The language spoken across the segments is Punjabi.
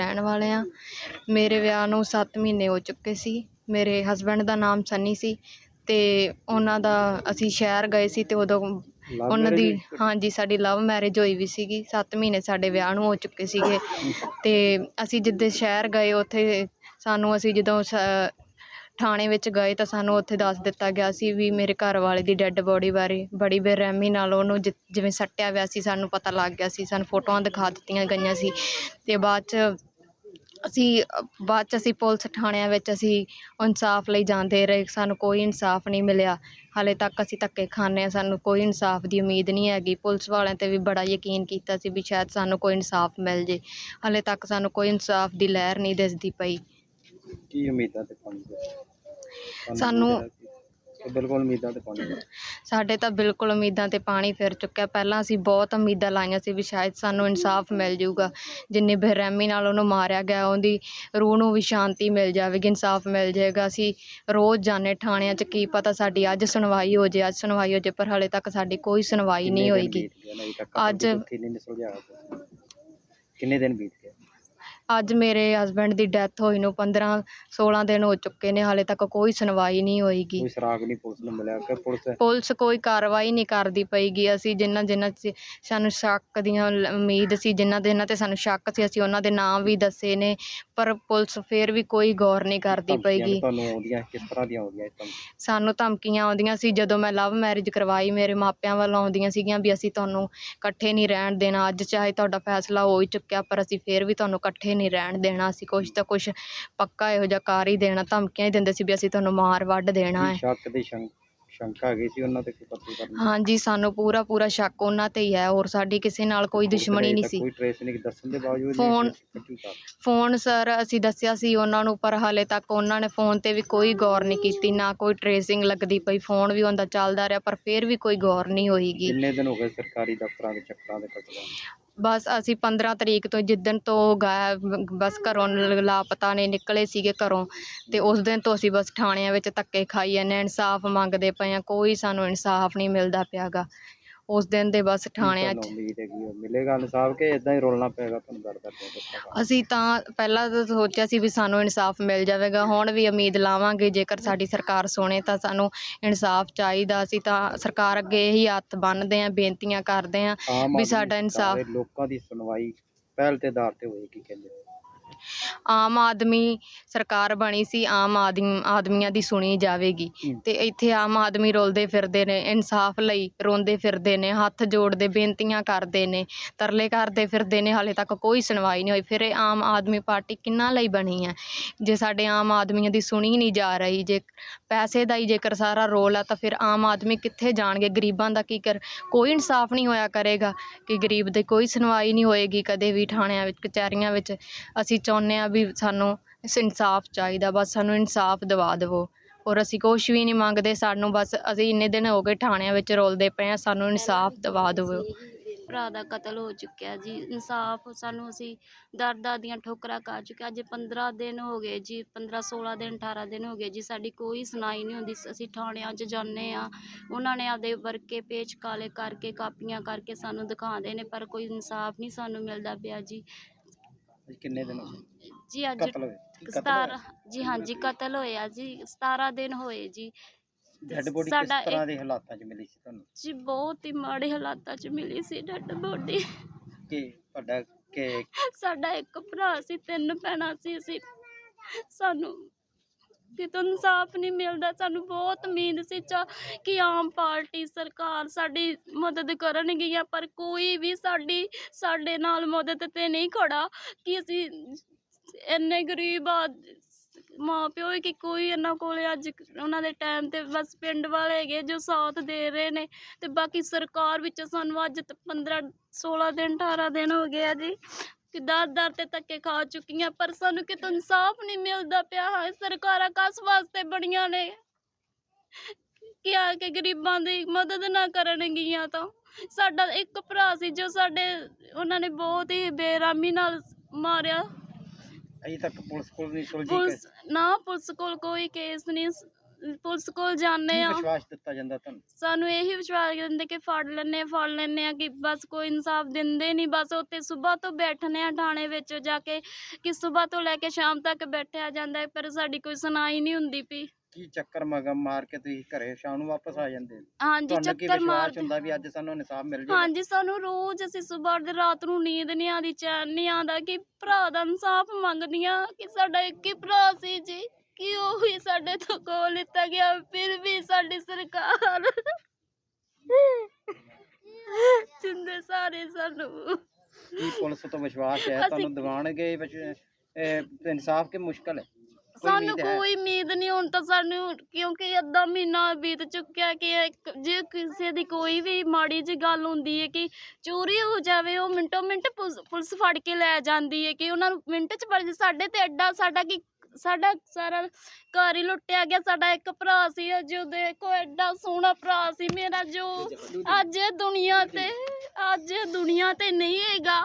ਰਹਿਣ ਵਾਲੇ ਹਾਂ ਮੇਰੇ ਵਿਆਹ ਨੂੰ 7 ਮਹੀਨੇ ਹੋ ਚੁੱਕੇ ਸੀ। ਮੇਰੇ ਹਸਬੈਂਡ ਦਾ ਨਾਮ ਸੰਨੀ ਸੀ ਅਤੇ ਉਹਨਾਂ ਦਾ ਅਸੀਂ ਸ਼ਹਿਰ ਗਏ ਸੀ ਅਤੇ ਉਦੋਂ ਉਹਨਾਂ ਦੀ ਹਾਂਜੀ ਸਾਡੀ ਲਵ ਮੈਰਿਜ ਹੋਈ ਵੀ ਸੀਗੀ। 7 ਮਹੀਨੇ ਸਾਡੇ ਵਿਆਹ ਨੂੰ ਹੋ ਚੁੱਕੇ ਸੀਗੇ। ਅਤੇ ਅਸੀਂ ਜਿੱਦੇ ਸ਼ਹਿਰ ਗਏ ਉੱਥੇ ਸਾਨੂੰ ਅਸੀਂ ਜਦੋਂ ਸ ਥਾਣੇ ਵਿੱਚ ਗਏ ਤਾਂ ਸਾਨੂੰ ਉੱਥੇ ਦੱਸ ਦਿੱਤਾ ਗਿਆ ਸੀ ਵੀ ਮੇਰੇ ਘਰ ਵਾਲੇ ਦੀ ਡੈੱਡ ਬੋਡੀ ਬਾਰੇ ਬੜੀ ਬੇਰਹਿਮੀ ਨਾਲ ਉਹਨੂੰ ਜਿ ਜਿਵੇਂ ਸੱਟਿਆ ਹੋਇਆ ਸੀ ਸਾਨੂੰ ਪਤਾ ਲੱਗ ਗਿਆ ਸੀ ਸਾਨੂੰ ਫੋਟੋਆਂ ਦਿਖਾ ਦਿੱਤੀਆਂ ਗਈਆਂ ਸੀ। ਅਤੇ ਬਾਅਦ 'ਚ ਅਸੀਂ ਬਾਅਦ 'ਚ ਅਸੀਂ ਪੁਲਿਸ ਥਾਣਿਆਂ ਵਿੱਚ ਅਸੀਂ ਇਨਸਾਫ ਲਈ ਜਾਂਦੇ ਰਹੇ ਸਾਨੂੰ ਕੋਈ ਇਨਸਾਫ ਨਹੀਂ ਮਿਲਿਆ। ਹਾਲੇ ਤੱਕ ਅਸੀਂ ਧੱਕੇ ਖਾਂਦੇ ਹਾਂ ਸਾਨੂੰ ਕੋਈ ਇਨਸਾਫ ਦੀ ਉਮੀਦ ਨਹੀਂ ਹੈਗੀ। ਪੁਲਿਸ ਵਾਲਿਆਂ 'ਤੇ ਵੀ ਬੜਾ ਯਕੀਨ ਕੀਤਾ ਸੀ ਵੀ ਸ਼ਾਇਦ ਸਾਨੂੰ ਕੋਈ ਇਨਸਾਫ ਮਿਲ ਜੇ। ਹਾਲੇ ਤੱਕ ਸਾਨੂੰ ਕੋਈ ਇਨਸਾਫ ਦੀ ਲਹਿਰ ਨਹੀਂ ਦਿਸਦੀ ਪਈ। ਕੀ ਉਮੀਦਾਂ ਤੇ ਪਾਣੀ ਤੁਹਾਨੂੰ ਸਾਨੂੰ- ਬਿਲਕੁਲ ਉਮੀਦਾਂ ਤੇ ਪਾਣੀ ਸਾਡੇ ਤਾਂ ਬਿਲਕੁਲ ਉਮੀਦਾਂ 'ਤੇ ਪਾਣੀ ਫਿਰ ਚੁੱਕਿਆ। ਪਹਿਲਾਂ ਅਸੀਂ ਬਹੁਤ ਉਮੀਦਾਂ ਲਾਈਆਂ ਸੀ ਵੀ ਸ਼ਾਇਦ ਸਾਨੂੰ ਇਨਸਾਫ ਮਿਲ ਜਾਊਗਾ। ਜਿੰਨੀ ਬੇਰਹਿਮੀ ਨਾਲ ਉਹਨੂੰ ਮਾਰਿਆ ਗਿਆ ਉਹਦੀ ਰੂਹ ਨੂੰ ਵੀ ਸ਼ਾਂਤੀ ਮਿਲ ਜਾਵੇਗੀ ਇਨਸਾਫ ਮਿਲ ਜਾਏਗਾ। ਅਸੀਂ ਰੋਜ਼ ਜਾਂਦੇ ਥਾਣਿਆਂ 'ਚ ਕੀ ਪਤਾ ਸਾਡੀ ਅੱਜ ਸੁਣਵਾਈ ਹੋ ਜੇ ਅੱਜ ਸੁਣਵਾਈ ਹੋ ਜੇ ਪਰ ਹਾਲੇ ਤੱਕ ਸਾਡੀ ਕੋਈ ਸੁਣਵਾਈ ਨਹੀਂ ਹੋਏਗੀ। ਅੱਜ-? ਕਿੰਨੇ ਦਿਨ ਬੀਤ ਗਏ ਅੱਜ ਮੇਰੇ ਹਸਬੈਂਡ ਦੀ ਡੈਥ ਹੋਈ ਨੂੰ 15 16 ਦਿਨ ਹੋ ਚੁੱਕੇ ਨੇ ਹਾਲੇ ਤੱਕ ਕੋਈ ਸੁਣਵਾਈ ਨਹੀਂ ਹੋਏਗੀ। ਕੋਈ ਸਰਾਗ ਨਹੀਂ ਪੁਲਿਸ ਨੂੰ ਮਿਲਿਆ ਕਿ ਪੁਲਿਸ ਪੁਲਿਸ ਕੋਈ ਕਾਰਵਾਈ ਨਹੀਂ ਕਰਦੀ ਪਈਗੀ। ਅਸੀਂ ਜਿਨ੍ਹਾਂ ਜਿਨ੍ਹਾਂ 'ਚ ਸਾਨੂੰ ਸ਼ੱਕ ਦੀਆਂ ਲ- ਉਮੀਦ ਸੀ ਜਿਨ੍ਹਾਂ ਦੇ ਇਹਨਾਂ 'ਤੇ ਸਾਨੂੰ ਸ਼ੱਕ ਸੀ ਅਸੀਂ ਉਹਨਾਂ ਦੇ ਨਾਮ ਵੀ ਦੱਸੇ ਨੇ ਪਰ ਪੁਲਿਸ ਫਿਰ ਵੀ ਕੋਈ ਗੌਰ ਨਹੀਂ ਕਰਦੀ ਧਮਕੀਆਂ ਵੀ ਪਈਗੀ। ਤੁਹਾਨੂੰ ਆਉਂਦੀਆਂ ਕਿਸ ਤਰ੍ਹਾਂ ਦੀਆਂ ਆਉਂਦੀਆਂ ਇਹ ਧਮਕੀਆਂ? ਸਾਨੂੰ ਧਮਕੀਆਂ ਆਉਂਦੀਆਂ ਸੀ ਜਦੋਂ ਮੈਂ ਲਵ ਮੈਰਿਜ ਕਰਵਾਈ ਮੇਰੇ ਮਾਪਿਆਂ ਵੱਲੋਂ ਆਉਂਦੀਆਂ ਸੀਗੀਆਂ ਵੀ ਅਸੀਂ ਤੁਹਾਨੂੰ ਇਕੱਠੇ ਨਹੀਂ ਰਹਿਣ ਦੇਣਾ ਅੱਜ ਚਾਹੇ ਤੁਹਾਡਾ ਫੈਸਲਾ ਹੋ ਹੀ ਚੁੱਕਿਆ ਪਰ ਅਸੀਂ ਫਿਰ ਵੀ ਤੁਹਾਨੂੰ ਇਕੱਠੇ ਨਹੀਂ ਰਹਿਣ ਦੇਣਾ ਅਸੀਂ ਕੁਛ ਤਾਂ ਕੁਛ ਪੱਕਾ ਇਹੋ ਜਿਹਾ ਕਰ ਹੀ ਦੇਣਾ ਧਮਕੀਆਂ ਹੀ ਦਿੰਦੇ ਸੀ ਵੀ ਅਸੀਂ ਤੁਹਾਨੂੰ ਮਾਰ ਵੱਢ ਦੇਣਾ ਹੈ। ਕੀ ਸ਼ੱਕ ਦੀ ਸ਼ੰਕਾ ਹੈਗੀ ਸੀ ਉਹਨਾਂ ਤੇ ਕੋਈ ਪੱਤੀ ਕਰਨੀ ਹਾਂਜੀ ਸਾਨੂੰ ਪੂਰਾ ਪੂਰਾ ਸ਼ੱਕ ਉਹਨਾਂ ਤੇ ਹੀ ਹੈ ਹੋਰ ਸਾਡੀ ਕਿਸੇ ਨਾਲ ਕੋਈ ਦੁਸ਼ਮਣੀ ਨਹੀਂ ਸੀ। ਕੋਈ ਟ੍ਰੇਸ ਨਹੀਂ ਦੱਸਣ ਦੇ ਬਾਵਜੂਦ ਫੋਨ- ਕੀ ਫੋਨ ਸਰ ਅਸੀਂ ਦੱਸਿਆ ਸੀ ਉਹਨਾਂ ਨੂੰ ਪਰ ਹਾਲੇ ਤੱਕ ਉਹਨਾਂ ਨੇ ਫੋਨ ਤੇ ਵੀ ਕੋਈ ਗੌਰ ਨਹੀਂ ਕੀਤੀ ਨਾ ਕੋਈ ਟਰੇਸਿੰਗ ਲੱਗਦੀ ਪਈ ਫੋਨ ਵੀ ਉਹਦਾ ਚੱਲਦਾ ਰਿਹਾ ਪਰ ਫਿਰ ਵੀ ਕੋਈ ਗੌਰ ਨਹੀਂ ਹੋਈਗੀ। ਕਿੰਨੇ ਦਿਨ ਹੋ ਗਏ ਸਰਕਾਰੀ ਦਫ਼ਤਰਾਂ ਦੇ ਚੱਕਰਾਂ ਦੇ ਕੱਟਦਾ ਬਸ ਅਸੀਂ 15 ਤਰੀਕ ਤੋਂ ਜਿੱਦਣ ਤੋਂ ਗਾਇਬ ਬਸ ਘਰੋਂ ਲਾਪਤਾ ਨੇ, ਨਿਕਲੇ ਸੀਗੇ ਘਰੋਂ, ਤੇ ਉਸ ਦਿਨ ਤੋਂ ਅਸੀਂ ਬਸ ਥਾਣਿਆਂ ਵਿੱਚ ਧੱਕੇ ਖਾਈ ਜਾਂਦੇ ਇਨਸਾਫ ਮੰਗਦੇ ਪਏ ਹਾਂ, ਕੋਈ ਸਾਨੂੰ ਇਨਸਾਫ ਨਹੀਂ ਮਿਲਦਾ ਪਿਆਗਾ। ਉਸ ਦਿਨ ਦੇ ਬਸ ਥਾਣਿਆਂ 'ਚ। ਉਮੀਦ ਹੈਗੀ ਆ, ਮਿਲੇਗਾ ਇਨਸਾਫ ਕਿ ਇਦਾਂ ਹੀ ਰੋਲਣਾ ਪਏਗਾ ਤੁਹਾਨੂੰ ਦਰ ਦਰ ਤੇ। ਅਸੀਂ ਤਾਂ ਪਹਿਲਾਂ ਤਾਂ ਸੋਚਿਆ ਸੀ ਵੀ ਸਾਨੂੰ ਇਨਸਾਫ ਮਿਲ ਜਾਵੇਗਾ ਹੁਣ ਵੀ ਉਮੀਦ ਲਾਵਾਂਗੇ ਜੇਕਰ ਸਾਡੀ ਸਰਕਾਰ ਸੁਣੇ ਤਾਂ ਸਾਨੂੰ ਇਨਸਾਫ ਚਾਹੀਦਾ। ਅਸੀਂ ਤਾਂ ਸਰਕਾਰ ਅੱਗੇ ਇਹੀ ਹੱਥ ਬੰਨ੍ਹਦੇ ਹਾਂ ਬੇਨਤੀਆਂ ਕਰਦੇ ਹਾਂ ਆਮ ਵੀ ਆਦਮੀ ਸਾਡਾ ਇਨਸਾਫ- ਲੋਕਾਂ ਦੀ ਸੁਣਵਾਈ ਪਹਿਲ ਤੇ ਆਧਾਰ ਤੇ ਹੋਏਗੀ ਕਹਿੰਦੇ। ਆਮ ਆਦਮੀ ਸਰਕਾਰ ਬਣੀ ਸੀ ਆਮ ਆਦਮੀ ਆਦਮੀਆਂ ਦੀ ਸੁਣੀ ਜਾਵੇਗੀ। ਤੇ ਇੱਥੇ ਆਮ ਆਦਮੀ ਰੋਲਦੇ ਫਿਰਦੇ ਨੇ ਇਨਸਾਫ ਲਈ ਰੋਂਦੇ ਫਿਰਦੇ ਨੇ ਹੱਥ ਜੋੜਦੇ ਬੇਨਤੀਆਂ ਕਰਦੇ ਨੇ ਤਰਲੇ ਕਰਦੇ ਫਿਰਦੇ ਨੇ ਹਾਲੇ ਤੱਕ ਕੋਈ ਸੁਣਵਾਈ ਨਹੀਂ ਹੋਈ। ਫਿਰ ਇਹ ਆਮ ਆਦਮੀ ਪਾਰਟੀ ਕਿੰਨਾ ਲਈ ਬਣੀ ਹੈ? ਜੇ ਸਾਡੇ ਆਮ ਆਦਮੀਆਂ ਦੀ ਸੁਣੀ ਨਹੀਂ ਜਾ ਰਹੀ ਜੇ ਪੈਸੇ ਦਾ ਹੀ ਜੇਕਰ ਸਾਰਾ ਰੋਲ ਆ ਤਾਂ ਫਿਰ ਆਮ ਆਦਮੀ ਕਿੱਥੇ ਜਾਣਗੇ? ਗਰੀਬਾਂ ਦਾ ਕੀ ਕਰ ਕੋਈ ਇਨਸਾਫ ਨਹੀਂ ਹੋਇਆ ਕਰੇਗਾ ਕਿ ਗਰੀਬ ਦੀ ਕੋਈ ਸੁਣਵਾਈ ਨਹੀਂ ਹੋਏਗੀ ਕਦੇ ਵੀ ਥਾਣਿਆਂ ਵਿੱਚ ਕਚਹਿਰੀਆਂ ਵਿੱਚ। ਅਸੀਂ ਚਾਹੁੰਦੇ ਹਾਂ ਵੀ ਸਾਨੂੰ ਇਨਸਾਫ ਚਾਹੀਦਾ, ਬਸ ਸਾਨੂੰ ਇਨਸਾਫ ਦਿਵਾ ਦੇਵੋ। ਔਰ ਅਸੀਂ ਕੁਛ ਵੀ ਨਹੀਂ ਮੰਗਦੇ, ਸਾਨੂੰ ਬਸ ਅਸੀਂ ਇੰਨੇ ਦਿਨ ਹੋ ਗਏ ਥਾਣਿਆਂ ਵਿੱਚ ਰੋਲਦੇ ਪਏ ਹਾਂ, ਸਾਨੂੰ ਇਨਸਾਫ ਦਿਵਾ ਦੇਵੋ। ਭਰਾ ਦਾ ਕਤਲ ਹੋ ਚੁੱਕਿਆ ਜੀ, ਇਨਸਾਫ ਸਾਨੂੰ ਅਸੀਂ ਦਰ ਦਰ ਦੀਆਂ ਠੋਕਰਾਂ ਖਾ ਚੁੱਕੇ ਅੱਜ 15 ਦਿਨ ਹੋ ਗਏ ਜੀ 15 16 ਦਿਨ 18 ਦਿਨ ਹੋ ਗਏ ਜੀ, ਸਾਡੀ ਕੋਈ ਸੁਣਾਈ ਨਹੀਂ ਹੁੰਦੀ, ਅਸੀਂ ਥਾਣਿਆਂ 'ਚ ਜਾਂਦੇ ਆ ਉਹਨਾਂ ਨੇ ਆਪਦੇ ਵਰਕੇ ਪੇਚ ਕਾਲੇ ਕਰਕੇ, ਕਾਪੀਆਂ ਕਰਕੇ ਸਾਨੂੰ ਦਿਖਾਉਂਦੇ ਨੇ, ਪਰ ਕੋਈ ਇਨਸਾਫ ਨਹੀਂ ਸਾਨੂੰ ਮਿਲਦਾ ਪਿਆ ਜੀ। ਅੱਜ ਕਿੰਨੇ ਦਿਨ ਹੋ ਗਏ? ਜੀ ਅੱਜ ਕਤਲ ਹੋਏ। ਕਤਲ ਜੀ ਹਾਂਜੀ ਕਤਲ ਹੋਇਆ ਜੀ। 17 ਦਿਨ ਹੋਏ ਜੀ। ਡੈਡ ਬੋਡੀ ਕਿਸ ਸਾਡਾ ਤਰ੍ਹਾਂ ਦੇ ਹਾਲਾਤਾਂ 'ਚ ਮਿਲੀ ਸੀ ਤੁਹਾਨੂੰ? ਜੀ ਬਹੁਤ ਹੀ ਮਾੜੇ ਹਾਲਾਤਾਂ 'ਚ ਮਿਲੀ ਸੀ ਡੈਡ ਬੋਡੀ ਕਿ ਤੁਹਾਡਾ ਕਿ ਸਾਡਾ ਇੱਕ ਭਰਾ ਸੀ ਤਿੰਨ ਭੈਣਾਂ ਸੀ ਅਸੀਂ। ਸਾਨੂੰ ਕਿਤੋਂ ਇਨਸਾਫ ਨਹੀਂ ਮਿਲਦਾ, ਸਾਨੂੰ ਬਹੁਤ ਉਮੀਦ ਸੀ ਚਾ ਕਿ ਆਮ ਪਾਰਟੀ ਸਰਕਾਰ ਸਾਡੀ ਮਦਦ ਕਰਨਗੀਆਂ ਪਰ ਕੋਈ ਵੀ ਸਾਡੀ, ਸਾਡੇ ਨਾਲ ਮਦਦ ਤੇ ਨਹੀਂ ਖੜਾ ਕਿ ਅਸੀਂ ਇੰਨੇ ਗਰੀਬ ਆ ਮਾਂ ਪਿਓ ਕਿ ਕੋਈ ਇਹਨਾਂ ਕੋਲੇ ਅੱਜ ਉਹਨਾਂ ਦੇ ਟਾਈਮ ਤੇ ਬਸ ਪਿੰਡ ਵਾਲੇ ਹੈਗੇ ਜੋ ਸਾਥ ਦੇ ਰਹੇ ਨੇ ਤੇ ਬਾਕੀ ਸਰਕਾਰ ਵਿੱਚ ਸਾਨੂੰ ਅੱਜ ਤ- 15 16 ਦਿਨ 18 ਦਿਨ ਹੋ ਗਏ ਆ ਜੀ। ਕਿ ਦਰ ਦਰ ਤੇ ਧੱਕੇ ਖਾ ਚੁੱਕੀਆਂ ਪਰ ਸਾਨੂੰ ਕਿਤੋਂ ਇਨਸਾਫ ਨਹੀਂ ਮਿਲਦਾ ਪਿਆ। ਹੈ ਸਰਕਾਰਾਂ ਕਸ ਵਾਸਤੇ ਬਣੀਆਂ ਨੇ? ਕਿ ਆ ਕੇ ਗਰੀਬਾਂ ਦੀ ਮਦਦ ਨਾ ਕਰਨਗੀਆਂ ਤਾਂ? ਸਾਡਾ ਇੱਕ ਭਰਾ ਸੀ ਜੋ ਸਾਡੇ ਉਹਨਾਂ ਨੇ ਬਹੁਤ ਹੀ ਬੇਰਾਮੀ ਨਾਲ ਮਾਰਿਆ। ਅਜੇ ਤੱਕ ਪੁਲਿਸ ਕੋਲ ਨਹੀਂ ਸੁਲਝੀ ਪੁਲਿਸ ਨਾ ਪੁਲਿਸ ਕੋਲ ਕੋਈ ਕੇਸ ਨਹੀਂ ਪੁਲਿਸ ਕੋਲ ਜਾਂਦੇ ਆ ਵਿਸ਼ਵਾਸ ਦਿੱਤਾ ਜਾਂਦਾ ਤੁਹਾਨੂੰ? ਸਾਨੂੰ ਇਹੀ ਵਿਸ਼ਵਾਸ ਦਿੰਦੇ ਕਿ ਫੜ ਲੈਨੇ ਫੜ ਲੈਨੇ ਆ ਕਿ ਬਸ ਕੋਈ ਇਨਸਾਫ ਦਿੰਦੇ ਨਹੀਂ। ਬਸ ਉੱਥੇ ਸਵੇਰ ਤੋਂ ਬੈਠਨੇ ਆ ਥਾਣੇ ਵਿੱਚ ਜਾ ਕੇ ਕਿ ਸਵੇਰ ਤੋਂ ਲੈ ਕੇ ਸ਼ਾਮ ਤੱਕ ਬੈਠਿਆ ਜਾਂਦਾ ਹੈ ਪਰ ਸਾਡੀ ਕੋਈ ਸੁਣਾਈ ਨਹੀਂ ਹੁੰਦੀ ਪਈ। ਕੀ ਚੱਕਰ ਮਗਮ ਮਾਰ ਕੇ ਤੁਸੀਂ ਘਰੇ ਸ਼ਾਮ ਨੂੰ ਵਾਪਸ ਆ ਜਾਂਦੇ ਹੋ? ਹਾਂਜੀ ਤੁਹਾਨੂੰ ਕੀ ਚੱਕਰ ਮਾਰ ਵਿਸ਼ਵਾਸ ਹੁੰਦਾ ਵੀ ਅੱਜ ਸਾਨੂੰ ਇਨਸਾਫ ਮਿਲ ਜਾਊਗਾ? ਹਾਂਜੀ ਸਾਨੂੰ ਰੋਜ਼ ਅਸੀਂ ਸਵੇਰ ਦੇ ਰਾਤ ਨੂੰ ਨੀਂਦ ਨਹੀਂ ਆਉਂਦੀ ਚੈਨ ਨਹੀਂ ਆਉਂਦਾ ਕਿ ਭਰਾ ਦਾ ਇਨਸਾਫ ਮੰਗਦੀਆਂ ਕਿ ਸਾਡਾ ਇੱਕ ਹੀ ਭਰਾ ਸੀ ਜੀ। ਕਿ ਉਹ ਹੀ ਸਾਡੇ ਤੋਂ ਕੋਲ ਲਿੱਤਾ ਗਿਆ ਫਿਰ ਵੀ ਸਾਡੀ ਸਰਕਾਰ। ਜਿੰਦੇ ਸਾਰੇ ਸਾਨੂੰ ਕੀ ਪੁਲਿਸ ਤੋਂ ਵਿਸ਼ਵਾਸ ਹੈ? ਤੁਹਾਨੂੰ ਦਿਵਾਣਗੇ ਇਨਸਾਫ ਕਿ ਮੁਸ਼ਕਲ ਹੈ? ਸਾਨੂੰ? ਕੋਈ ਉਮੀਦ ਨਹੀਂ ਹੁਣ ਤਾਂ ਸਾਨੂੰ ਕਿਉਂਕਿ ਅੱਧਾ ਮਹੀਨਾ ਬੀਤ ਚੁੱਕਿਆ ਕਿ ਇੱਕ- ਜੇ ਕਿਸੇ ਦੀ ਕੋਈ ਵੀ ਮਾੜੀ ਜਿਹੀ ਗੱਲ ਹੁੰਦੀ ਹੈ ਕਿ ਚੋਰੀ ਹੋ ਜਾਵੇ ਉਹ ਮਿੰਟੋ ਮਿੰਟ ਪੁਲਿਸ ਪੁਲਿਸ ਫੜ ਕੇ ਲੈ ਜਾਂਦੀ ਹੈ ਕਿ ਉਹਨਾਂ ਨੂੰ ਮਿੰਟ ਚ ਸਾਡੇ ਤੇ ਐਡਾ ਸਾਡਾ ਕੀ ਸਾਡਾ ਸਾਰਾ ਘਰ ਹੀ ਲੁੱਟਿਆ ਗਿਆ ਸਾਡਾ ਇੱਕ ਭਰਾ ਸੀ ਜੋ ਦੇਖੋ ਐਡਾ ਸੋਹਣਾ ਭਰਾ ਸੀ ਮੇਰਾ ਜੋ ਅੱਜ ਇਹ ਦੁਨੀਆ ਤੇ ਅੱਜ ਦੁਨੀਆ ਤੇ ਨਹੀਂ ਹੈਗਾ।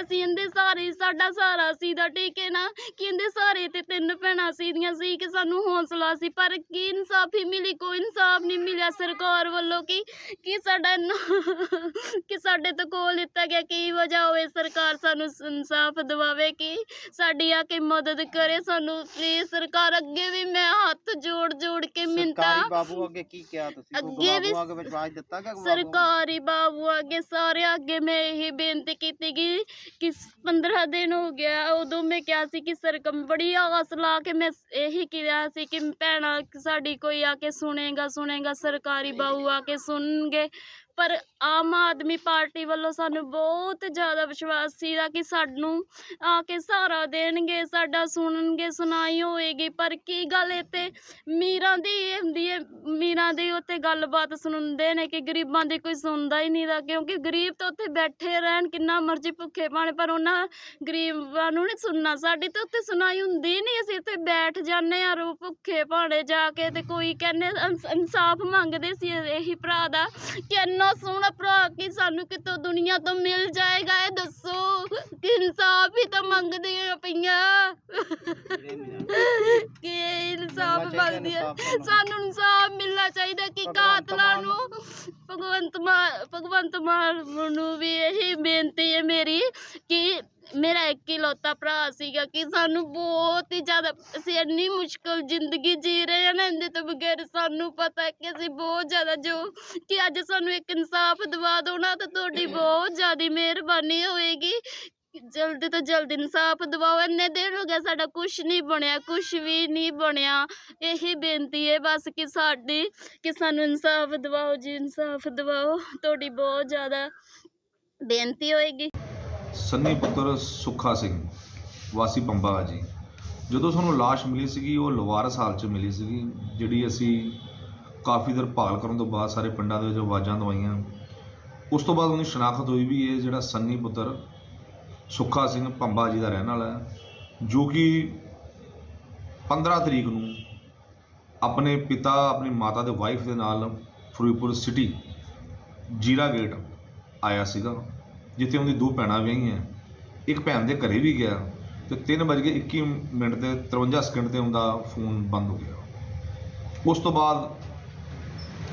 ਅਸੀਂ ਇਹਦੇ ਸਾਰੇ ਸਾਡਾ ਸਹਾਰਾ ਸੀ ਦਾ ਹੈ ਨਾ ਕਿ ਇਹਦੇ ਸਾਰੇ ਤੇ ਤਿੰਨ ਭੈਣਾਂ ਸੀਦੀਆਂ ਸੀ ਕਿ ਸਾਨੂੰ ਹੌਸਲਾ ਸੀ। ਪਰ ਕੀ ਇਨਸਾਫੀ ਮਿਲੀ? ਕੋਈ ਇਨਸਾਫ ਨਹੀਂ ਮਿਲਿਆ ਸਰਕਾਰ ਵੱਲੋਂ ਕਿ ਕਿ ਸਾਡਾ ਇੰਨਾ- ਕਿ ਸਾਡੇ ਤੋਂ ਕੋਲ ਲਿੱਤਾ ਗਿਆ। ਕੀ ਵਜ੍ਹਾ ਹੋਵੇ ਸਰਕਾਰ ਸਾਨੂੰ ਇਨਸਾਫ ਦਿਵਾਵੇ ਕਿ ਸਾਡੀ ਆ ਕੇ ਮਦਦ ਕਰੇ ਸਾਨੂੰ? ਪਲੀਜ਼ ਸਰਕਾਰ ਅੱਗੇ ਵੀ ਮੈਂ ਹੱਥ ਜੋੜ ਜੋੜ ਕੇ ਸਰਕਾਰੀ ਮਿੰਤਾ ਬਾਬੂ ਅੱਗੇ ਕੀ ਕਿਹਾ ਤੁਸੀਂ? ਕੋਈ ਅੱਗੇ ਵੀ ਬਾਬੂ ਅੱਗੇ ਵਿਸ਼ਵਾਸ ਦਿੱਤਾ ਕਿ ਬਾਬੂ ਸਰਕਾਰੀ ਬਾਬੂ ਅੱਗੇ ਸਾਰੇ ਅੱਗੇ ਮੈਂ ਇਹੀ ਬੇਨਤੀ ਕੀਤੀ ਕਿ ਕਿ 15 ਦਿਨ ਹੋ ਗਿਆ ਉਦੋਂ ਮੈਂ ਕਿਹਾ ਸੀ ਕਿ ਸਰਕਮ ਬੜੀ ਆਸ ਲਾ ਕੇ ਮੈਂ ਇਹੀ ਕਿਹਾ ਸੀ ਕਿ ਭੈਣਾ ਸਾਡੀ ਕੋਈ ਆ ਕੇ ਸੁਣੇਗਾ ਸੁਣੇਗਾ ਸਰਕਾਰੀ ਬਾਬੂ ਆ ਕੇ ਸੁਣਨਗੇ। ਪਰ ਆਮ ਆਦਮੀ ਪਾਰਟੀ ਵੱਲੋਂ ਸਾਨੂੰ ਬਹੁਤ ਜ਼ਿਆਦਾ ਵਿਸ਼ਵਾਸ ਸੀਗਾ ਕਿ ਸਾਨੂੰ ਆ ਕੇ ਸਹਾਰਾ ਦੇਣਗੇ, ਸਾਡਾ ਸੁਣਨਗੇ, ਸੁਣਾਈ ਹੋਏਗੀ। ਪਰ ਕੀ ਗੱਲ ਇੱਥੇ ਮੀਰਾਂ ਦੀ ਇਹ ਹੁੰਦੀ ਹੈ ਮੀਰਾਂ ਦੀ ਉੱਥੇ ਗੱਲਬਾਤ ਸੁਣਦੇ ਨੇ ਕਿ ਗਰੀਬਾਂ ਦੀ ਕੋਈ ਸੁਣਦਾ ਹੀ ਨਹੀਂ ਦਾ ਕਿਉਂਕਿ ਗਰੀਬ ਤਾਂ ਉੱਥੇ ਬੈਠੇ ਰਹਿਣ, ਕਿੰਨਾ ਮਰਜ਼ੀ ਭੁੱਖੇ ਪਾਣੇ ਪਰ ਉਹਨਾਂ ਗਰੀਬਾਂ ਨੂੰ ਨਹੀਂ ਸੁਣਨਾ। ਸਾਡੀ ਤਾਂ ਉੱਥੇ ਸੁਣਾਈ ਹੁੰਦੀ ਨਹੀਂ, ਅਸੀਂ ਇੱਥੇ ਬੈਠ ਜਾਂਦੇ ਆ ਰੋ ਭੁੱਖੇ ਭਾਣੇ ਜਾ ਕੇ ਤੇ ਕੋਈ ਕਹਿੰਦੇ ਇਨਸਾਫ ਮੰਗਦੇ ਸੀ, ਇਹੀ ਭਰਾ ਦਾ ਕਿ ਇੰਨਾ ਸੋਹਣਾ ਭਰਾ ਕਿ ਸਾਨੂੰ ਕਿਤੋਂ ਦੁਨੀਆ ਤੋਂ ਮਿਲ ਜਾਏਗਾ ਇਹ ਦੱਸੋ ਕਿ ਇਨਸਾਫ ਹੀ ਤਾਂ ਮੰਗਦੀਆਂ ਪਈਆਂ। ਕਿ ਇਨਸਾਫ ਇਨਸਾਫ਼ ਤੁਹਾਨੂੰ। ਸਾਨੂੰ ਇਨਸਾਫ ਮਿਲਣਾ ਚਾਹੀਦਾ ਕਿ ਕਾਤਲਾਂ ਨੂੰ ਭਗਵੰਤ ਮਾਨ ਭਗਵੰਤ ਮਾਨ ਨੂੰ ਵੀ ਇਹੀ ਬੇਨਤੀ ਹੈ ਮੇਰੀ ਕਿ ਮੇਰਾ ਇੱਕ ਹੀ ਲੌਤਾ ਭਰਾ ਸੀਗਾ ਕਿ ਸਾਨੂੰ ਬਹੁਤ ਹੀ ਜ਼ਿਆਦਾ, ਅਸੀਂ ਇੰਨੀ ਮੁਸ਼ਕਲ ਜ਼ਿੰਦਗੀ ਜੀ ਰਹੇ ਹਾਂ ਨਾ, ਇਹਦੇ ਤੋਂ ਬਗੈਰ ਸਾਨੂੰ ਪਤਾ ਕਿ ਅਸੀਂ ਬਹੁਤ ਜ਼ਿਆਦਾ ਜੋ, ਕਿ ਅੱਜ ਸਾਨੂੰ ਇੱਕ ਇਨਸਾਫ ਦਿਵਾ ਦਿਓ ਨਾ, ਤਾਂ ਤੁਹਾਡੀ ਬਹੁਤ ਜ਼ਿਆਦਾ ਮਿਹਰਬਾਨੀ ਹੋਏਗੀ। ਜਲਦੀ ਤੋਂ ਜਲਦੀ ਇਨਸਾਫ ਦਿਵਾਓ। ਇੰਨੇ ਦੇਰ ਹੋ ਗਿਆ ਸਾਡਾ ਕੁਝ ਨਹੀਂ ਬਣਿਆ ਕੁਝ ਵੀ ਨਹੀਂ ਬਣਿਆ। ਇਹੀ ਬੇਨਤੀ ਹੈ ਬਸ ਕਿ ਸਾਡੀ, ਕਿ ਸਾਨੂੰ ਇਨਸਾਫ ਦਿਵਾਓ ਜੀ, ਇਨਸਾਫ ਦਿਵਾਓ। ਤੁਹਾਡੀ ਬਹੁਤ ਜ਼ਿਆਦਾ ਬੇਨਤੀ ਹੋਏਗੀ। ਸੰਨੀ ਪੁੱਤਰ ਸੁੱਖਾ ਸਿੰਘ, ਵਾਸੀ ਪੰਬਾ ਜੀ। ਜਦੋਂ ਸਾਨੂੰ ਲਾਸ਼ ਮਿਲੀ ਸੀਗੀ, ਉਹ ਲਵਾਰਸ ਹਾਲ 'ਚ ਮਿਲੀ ਸੀਗੀ, ਜਿਹੜੀ ਅਸੀਂ ਕਾਫੀ ਦੇਰ ਭਾਲ ਕਰਨ ਤੋਂ ਬਾਅਦ ਸਾਰੇ ਪਿੰਡਾਂ ਦੇ ਵਿੱਚ ਆਵਾਜ਼ਾਂ ਦਵਾਈਆਂ। ਉਸ ਤੋਂ ਬਾਅਦ ਉਹਦੀ ਸ਼ਨਾਖਤ ਹੋਈ ਵੀ ਇਹ ਜਿਹੜਾ ਸੰਨੀ ਪੁੱਤਰ ਸੁੱਖਾ ਸਿੰਘ ਪੰਬਾ ਜੀ ਦਾ ਰਹਿਣ ਵਾਲਾ ਹੈ, ਜੋ ਕਿ 15 ਤਰੀਕ ਨੂੰ ਆਪਣੇ ਪਿਤਾ, ਆਪਣੀ ਮਾਤਾ ਦੇ ਵਾਈਫ ਦੇ ਨਾਲ ਫਿਰੋਜ਼ਪੁਰ ਸਿਟੀ ਜੀਰਾ ਗੇਟ ਆਇਆ ਸੀਗਾ। ਜਿੱਥੇ ਉਹਦੀ ਦੋ ਭੈਣਾਂ ਵਿਆਹੀਆਂ ਇੱਕ ਭੈਣ ਦੇ ਘਰੇ ਵੀ ਗਿਆ ਤੇ 3:21 ਮਿੰਟ ਤੇ 53 ਸਕਿੰਟ ਤੇ ਉਹਦਾ ਫੋਨ ਬੰਦ ਹੋ ਗਿਆ। ਉਸ ਤੋਂ ਬਾਅਦ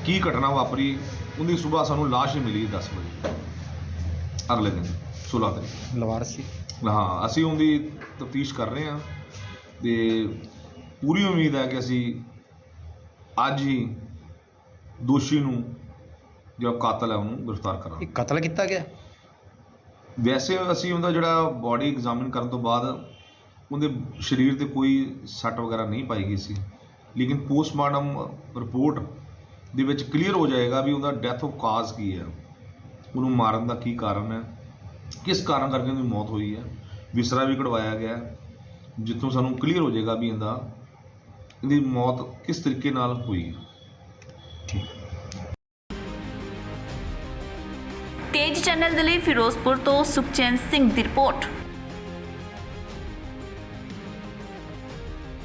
ਕੀ ਘਟਨਾ ਵਾਪਰੀ? ਉਹਦੀ ਸਵੇਰ ਸਾਨੂੰ ਲਾਸ਼ ਹੀ ਮਿਲੀ 10 ਵਜੇ। ਅਗਲੇ ਦਿਨ 16 ਤਰੀਕ। ਲਵਾਰਸੀ ਹਾਂ ਅਸੀਂ ਉਹਦੀ ਤਫਤੀਸ਼ ਕਰ ਰਹੇ ਹਾਂ ਤੇ ਪੂਰੀ ਉਮੀਦ ਹੈ ਕਿ ਅਸੀਂ ਅੱਜ ਹੀ ਦੋਸ਼ੀ ਨੂੰ ਜਿਹੜਾ ਕਾਤਲ ਹੈ ਉਹਨੂੰ ਗ੍ਰਿਫਤਾਰ ਕਰਾਂਗੇ। ਇਹ ਕਤਲ ਕੀਤਾ ਗਿਆ? ਵੈਸੇ ਅਸੀਂ ਉਹਦਾ ਜਿਹੜਾ ਬਾਡੀ ਐਗਜ਼ਾਮਿਨ ਕਰਨ ਤੋਂ ਬਾਅਦ ਉਹਦੇ ਸਰੀਰ ਤੇ ਕੋਈ ਸੱਟ ਵਗੈਰਾ ਨਹੀਂ ਪਾਈ ਗਈ ਸੀ। ਲੇਕਿਨ ਪੋਸਟਮਾਰਟਮ ਰਿਪੋਰਟ ਦੇ ਵਿੱਚ ਕਲੀਅਰ ਹੋ ਜਾਏਗਾ ਵੀ ਉਹਦਾ ਡੈਥ ਆਫ ਕਾਜ਼ ਕੀ ਹੈ। ਉਹਨੂੰ ਮਾਰਨ ਦਾ ਕੀ ਕਾਰਨ ਹੈ। ਕਿਸ ਕਾਰਨ ਕਰਕੇ ਉਹਦੀ ਮੌਤ ਹੋਈ ਹੈ। ਵਿਸਰਾ ਵੀ ਕਢਵਾਇਆ ਗਿਆ ਜਿੱਥੋਂ ਸਾਨੂੰ ਕਲੀਅਰ ਹੋ ਜਾਏਗਾ ਵੀ ਇਹਦਾ ਇਹਦੀ ਮੌਤ ਕਿਸ ਤਰੀਕੇ ਨਾਲ ਹੋਈ ਹੈ। ਤੇਜ ਚੈਨਲ ਦੇ ਲਈ ਫਿਰੋਜ਼ਪੁਰ ਤੋਂ ਸੁਖਚੈਨ ਸਿੰਘ ਦੀ ਰਿਪੋਰਟ।